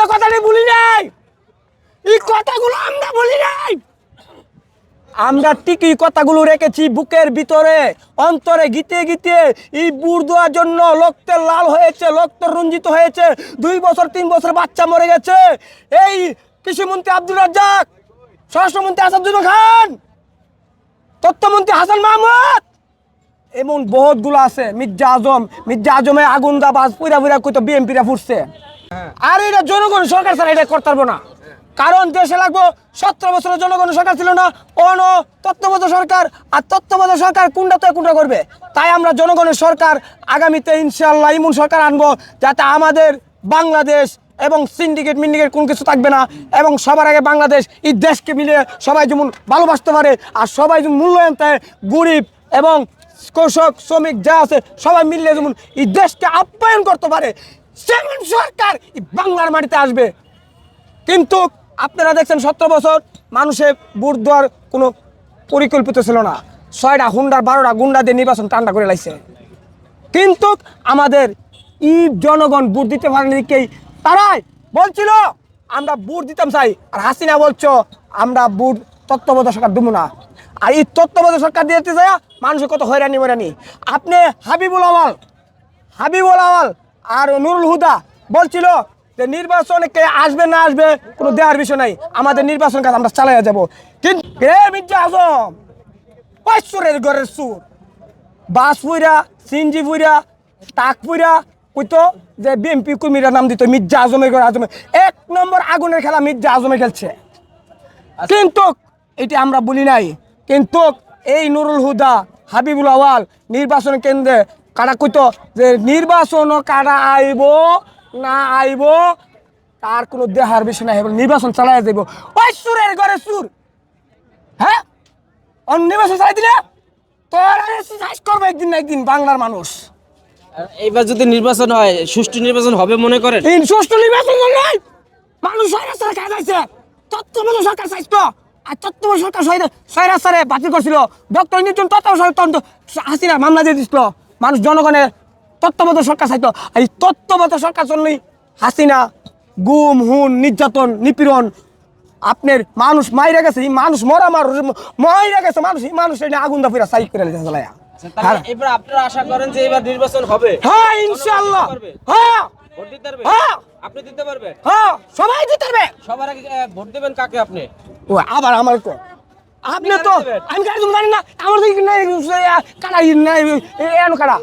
আমরা কথাটা বলি নাই। এই কথাগুলো আমরা বলি নাই। আমরা ঠিকই কথাগুলো রেখেছি বুকের ভিতরে, অন্তরে গীতে গীতে। এই বুড় দেওয়ার জন্য রক্তে লাল হয়েছে, রক্ত রঞ্জিত হয়েছে। দুই বছর, তিন বছর বাচ্চা মরে গেছে। এই কৃষিমন্ত্রী আব্দুল রাজ্জাক, স্বরাষ্ট্রমন্ত্রী আসাদুল্লাহ খান, তথ্যমন্ত্রী হাসান মাহমুদ। এমন বহুতগুলো আছে, মির্জা আজম, মির্জা আজমে আগুন দা বাস পুরা পুরা কইতো বিএমপিরা ফুটছে। আর এটা জনগণ সরকার ছাড়া এটা করতে পারব না। কারণ দেশে লাগবো সতেরো বছরের জনগণ সরকার ছিল না অন তত্ত্ববোধ সরকার, আর তত্ত্ববোধ সরকার কোনটা তো কোনটা করবে? তাই আমরা জনগণের সরকার আগামীতে ইনশাল্লাহ ইমন সরকার আনব, যাতে আমাদের বাংলাদেশ এবং সিন্ডিকেট, মিন্ডিকেট কোনো কিছু থাকবে না, এবং সবার আগে বাংলাদেশ এই দেশকে মিলে সবাই যেমন ভালোবাসতে পারে, আর সবাই যেমন মূল্যায়ন দেয় গরিব এবং কৃষক, শ্রমিক যা আছে সবাই মিললে যেমন এই দেশকে আপ্যায়ন করতে পারে সেমন সরকার বাংলার মাটিতে আসবে। কিন্তু আপনারা দেখছেন সতেরো বছর মানুষের বুট দেওয়ার কোনো পরিকল্পিত ছিল না। ছয়টা হুন্ডার বারোটা গুন্ডা দিয়ে নির্বাচন টান্ডা করে লাইছে। কিন্তু আমাদের ই জনগণ বুট দিতে পারেনি কেই? তারাই বলছিল, আমরা বুট দিতাম চাই। আর হাসিনা বলছো, আমরা বুট তত্ত্বাবধায়ক সরকার দেবো না। আর এই তত্ত্বাবধায়ক সরকার দিতে যায় মানুষের কত হয়রানি ময়রানি আপনি হাবিবুল আওয়াল হাবিবুল আওয়াল আর নুরুল হুদা বলছিল যে নির্বাচনে কে আসবে না আসবে কোনো দেওয়ার বিষয় নাই। আমাদের নির্বাচন কাজ আমরা চালাইয়া যাব। কিন্তু মির্জা আজম পাঁচশোরের ঘরের সুর। বাস পুইরা সিনজি পুইরা টাক পুইরা, কইতো যে বিএমপি কর্মীরা নাম দিত মির্জা আজমের ঘর আজমে এক নম্বর আগুনের খেলা মির্জা আজমে খেলছে। কিন্তু এটি আমরা বলি নাই। কিন্তু এই নুরুল হুদা, হাবিবুল আওয়াল নির্বাচন কেন্দ্রে কারা কইতো যে নির্বাচন কারা আইব না আইব তার কোনো দেহার বিষয় নাই নির্বাচন চালাই যাইব। ওই সুরের ঘরে সুর। হ্যাঁ? অন্য নির্বাচন চালাই দিলে তোর করবে একদিন না একদিন বাংলার মানুষ। এইবার যদি নির্বাচন হয় সুষ্ঠু নির্বাচন হবে মনে করেন? সুষ্ঠু নির্বাচন নাই মানুষ রাস্তায় কাজ আছে। তত্ত্ববোধ সরকার চাইছিল আর তত্ত্ববোধ সরকার রাস্তারে বাতিল করছিল। ডক্টর নির্জন তত্ত্বাবধায়ক হাসিনা মামলা দিয়ে দিছিল। মানুষ জনগণের তত্ত্ববোধ সরকার চাইতো। এই তত্ত্ববোধ সরকার জন্যই হাসিনা গুম হুন নির্যাতন নিপীড়ন আপনার মানুষ মাইরা গেছে এই মানুষ মরা মার মাইরা গেছে মানুষ এই মানুষ এটা আগুন দা ফিরা সাইড করে চালায়া তাহলে এবার আপনারা আশা করেন যে এবার নির্বাচন হবে? হ্যাঁ ইনশাআল্লাহ। হ্যাঁ। ভোট দিতে পারবে? হ্যাঁ। আপনি দিতে পারবেন? হ্যাঁ সবাই দিতে হবে সবার আগে ভোট দেবেন কাকে আপনি? ও আবার আমার তো। আপনি তো আমি কারা তুমি জানি না। আমার দিকে নাই কারা নাই এন কারা?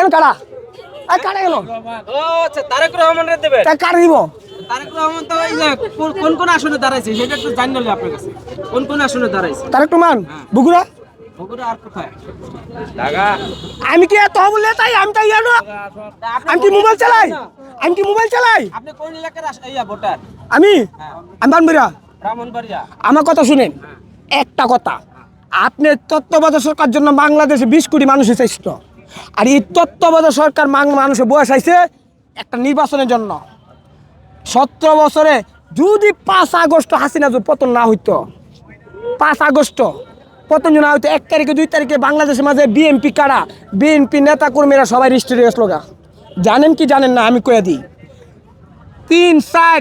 এন কারা? আর কারা গেল ও আচ্ছা তারেক রহমানের দেবেন। তা কারা দিব? তারেক রহমান তো এই যে কোন- কোন কোন আসনে দাঁড়াইছে? সেটা একটু জানি নিলে আপনার কাছে। কোন কোন আসনে দাঁড়াইছে? তার একটু মান বগুড়া? বগুড়া আর কোথায়? ঢাকা। আমি কি এত বললে তাই? আমি তাই জানো? আমি কি মোবাইল চালাই? আমি কি মোবাইল চালাই? আপনি কোন এলাকার ভোটার? আমি? আমি বানবিরা ব্রাহ্মণবাড়িয়া। আমার কথা শুনেন। একটা কথা। আপনি তত্ত্বাবধায়ক সরকার জন্য বাংলাদেশে বিশ কোটি মানুষ চাইছিল আর এই তত্ত্বাবধায়ক সরকার মানুষের বয়স আইছে একটা নির্বাচনের জন্য। সতেরো বছরে যদি পাঁচ আগস্ট হাসিনা পতন না হইতো, পাঁচ আগস্ট পতন না হইতো, এক তারিখে, দুই তারিখে বাংলাদেশের মাঝে বিএনপি কারা বিএনপি নেতা কর্মীরা সবাই রিস্ট্রি গেছিল জানেন কি জানেন না, আমি কয়ে দিই। তিন, চার,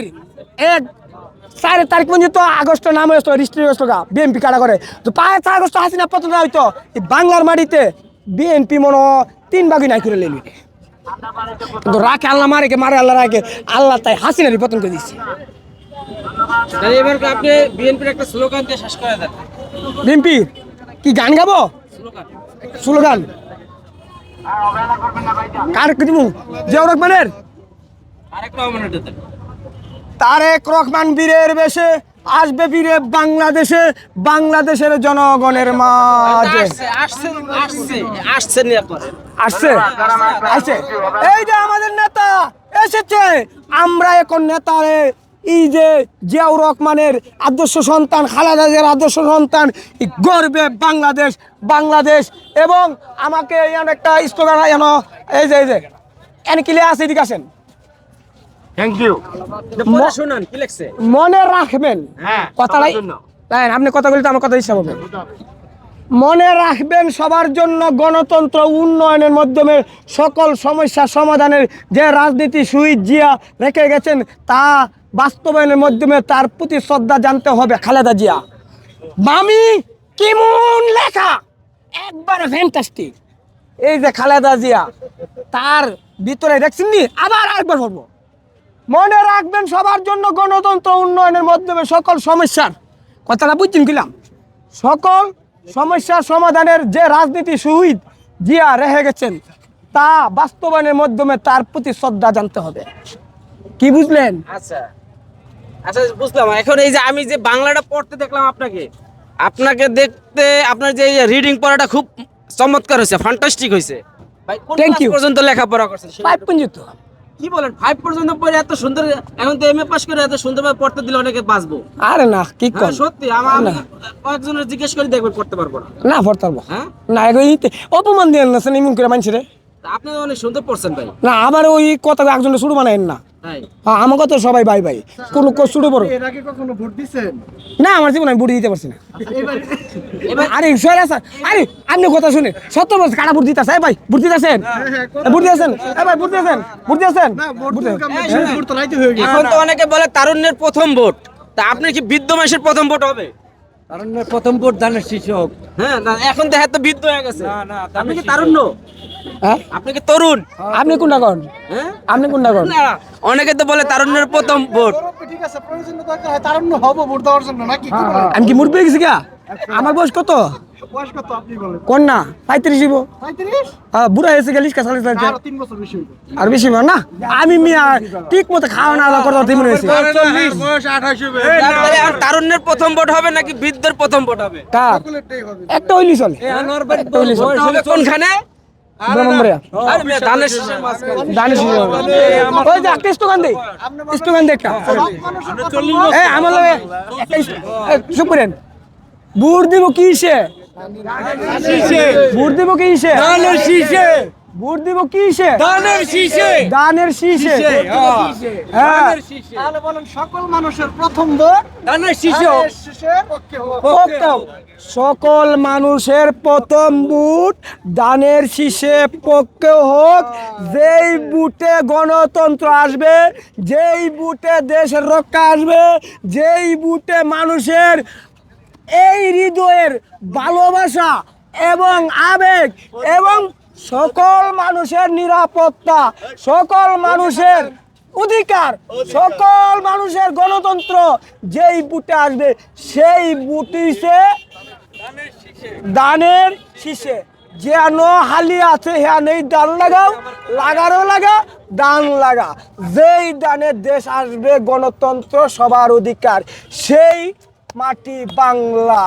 এক চার তারিখ পর্যন্ত আগস্ট নাম হয়েছিল রিস্ট্রি হয়েছিল গা বিএনপি কারা করে? তো পাঁচ আগস্ট হাসিনা পতন হইতো এই বাংলার মাটিতে বিএনপি মনে তিন ভাগই নাই করে লেলি কিন্তু রাখে আল্লাহ মারে কে মারে আল্লাহ রাখে। আল্লাহ তাই হাসিনারই পতন করে দিচ্ছে এবার আপনি বিএনপির একটা স্লোগান দিয়ে শেষ করে দেন? বিএনপি কি গান গাবো? স্লোগান। কার দিব জিয়াউর রহমানের? তারেক রহমানের তারেক রহমান বীরের বেশে আসবে বীরে বাংলাদেশে বাংলাদেশের জনগণের মাঝে। আসছে আসছে এই যে আমাদের নেতা এসেছে। আমরা এখন নেতারে এই যে জিয়াউর রহমানের আদর্শ সন্তান খালেদা জিয়ার আদর্শ সন্তান গর্বে বাংলাদেশ বাংলাদেশ। এবং আমাকে একটা স্লোগান এই যে এই যে এন কিলে আছে এদিকে আসেন। থ্যাংক ইউ পড়ে কি লিখছে? মনে রাখবেন। হ্যাঁ কথাটাই সবার জন্য। তাই আপনি কথা বলতে আমার কথা হিসাব হবে। মনে রাখবেন সবার জন্য গণতন্ত্র উন্নয়নের মাধ্যমে সকল সমস্যা সমাধানের যে রাজনীতি সুইচ জিয়া রেখে গেছেন তা বাস্তবায়নের মাধ্যমে তার প্রতি শ্রদ্ধা জানতে হবে খালেদা জিয়া। মামি কেমন লেখা? একবারে ফ্যান্টাস্টিক এই যে খালেদা জিয়া তার ভিতরে দেখছেন নি? আবার আরেকবার বলব। মনে রাখবেন সবার জন্য গণতন্ত্র উন্নয়নের মাধ্যমে সকল সমস্যার কথাটা বুঝছেন কিলাম সকল সমস্যার সমাধানের যে রাজনীতি শহীদ জিয়া রেহে গেছেন তা বাস্তবায়নের মাধ্যমে তার প্রতি শ্রদ্ধা জানতে হবে। কি বুঝলেন? আচ্ছা। আচ্ছা বুঝলাম। এখন এই যে আমি যে বাংলাটা পড়তে দেখলাম আপনাকে আপনাকে দেখতে আপনার যে রিডিং পড়াটা খুব চমৎকার হয়েছে ফ্যান্টাস্টিক হয়েছে। ভাই কোন পর্যন্ত লেখাপড়া করছেন? পাইপ কি বলেন ফাইভ পর্যন্ত পড়ে এত সুন্দর এখন তো এমএ পাস করে এত সুন্দরভাবে পড়তে দিলে অনেকে বাঁচবো। আরে না কি কর হ্যাঁ, সত্যি আমার আমি কয়েকজনের জিজ্ঞেস করে দেখবেন পড়তে পারব না। না পড়তে পারব। হ্যাঁ? না এগো ইতে অপমান দিয়ে না ইমন করে মানছি রে। আপনি অনেক সুন্দর পড়ছেন ভাই। না আমার ওই কথা একজন শুরু বানায়েন না। আমাকে তো সবাই বাই বাই। কোন শুরু বড় ভোট না আমার জীবন আমি বুড়ি দিতে পারছি না। এবার আরে আরে আপনি কথা শুনে। সত্য বলছে কারা ভাই আছেন বুদ্ধি আছেন এ ভাই ভোট কাম এই নাই, শোনেন। ভোট তো রাইতে হয়ে গেছে। এখন তো অনেকে বলে তারুণ্যের প্রথম ভোট। তা আপনি কি বৃদ্ধ মাসের প্রথম ভোট হবে? কারণ প্রথম ভোট দানের শিক্ষক। হ্যাঁ না এখন দেখা তো বৃদ্ধ হয়ে গেছে। আপনি কি তারুণ্য? হ্যাঁ? আপনি কি তরুণ? আপনি কোনটা করেন হ্যাঁ? আপনি কোনটা করেন অনেকে তো বলে তারুণ্যের প্রথম ভোট। ঠিক আছে প্রয়োজন দরকার তারুণ্য হব ভোট দেওয়ার জন্য নাকি? আমি কি মুড পেয়ে গেছি গা? আমার বয়স কত? বয়স কত আপনি বলেন? কোন না পঁয়ত্রিশ দিব পঁয়ত্রিশ? হ্যাঁ, বুড়া হয়েছে গেলিস কা চালিশ তিন বছর বেশি আর বেশি না? আমি মিয়া ঠিক মতো খাওয়া না দাওয়া করতে তিন হয়েছে। আর তারুণ্যের প্রথম ভোট হবে নাকি বৃদ্ধের প্রথম ভোট হবে? কার? একটা হইলি চলে। একটা হইলি চলে। কোনখানে? ব্রাহ্মণবাড়িয়া। আরে মেয়ে, ধানের দিব দানের শীষে। দিব কিসে? দানের শীষে। দানের শীষে। হ্যাঁ। তাহলে বলেন সকল মানুষের প্রথম ভোট দানের শীষে ধানের শীষের পক্ষে হোক। প্রথম। সকল মানুষের প্রথম বুট দানের শীষে পক্ষে হোক। যেই বুটে গণতন্ত্র আসবে যেই বুটে দেশের রক্ষা আসবে যেই বুটে মানুষের এই হৃদয়ের ভালোবাসা এবং আবেগ এবং সকল মানুষের নিরাপত্তা, সকল মানুষের অধিকার, সকল মানুষের গণতন্ত্র যেই বুটে আসবে, সেই বুটিসে দানের শীষে যেন হালি আছে হ্যাঁ নেই দান লাগাও, লাগারও লাগা, দান লাগা। যেই দানের দেশ আসবে, গণতন্ত্র সবার অধিকার, সেই মাটি বাংলা।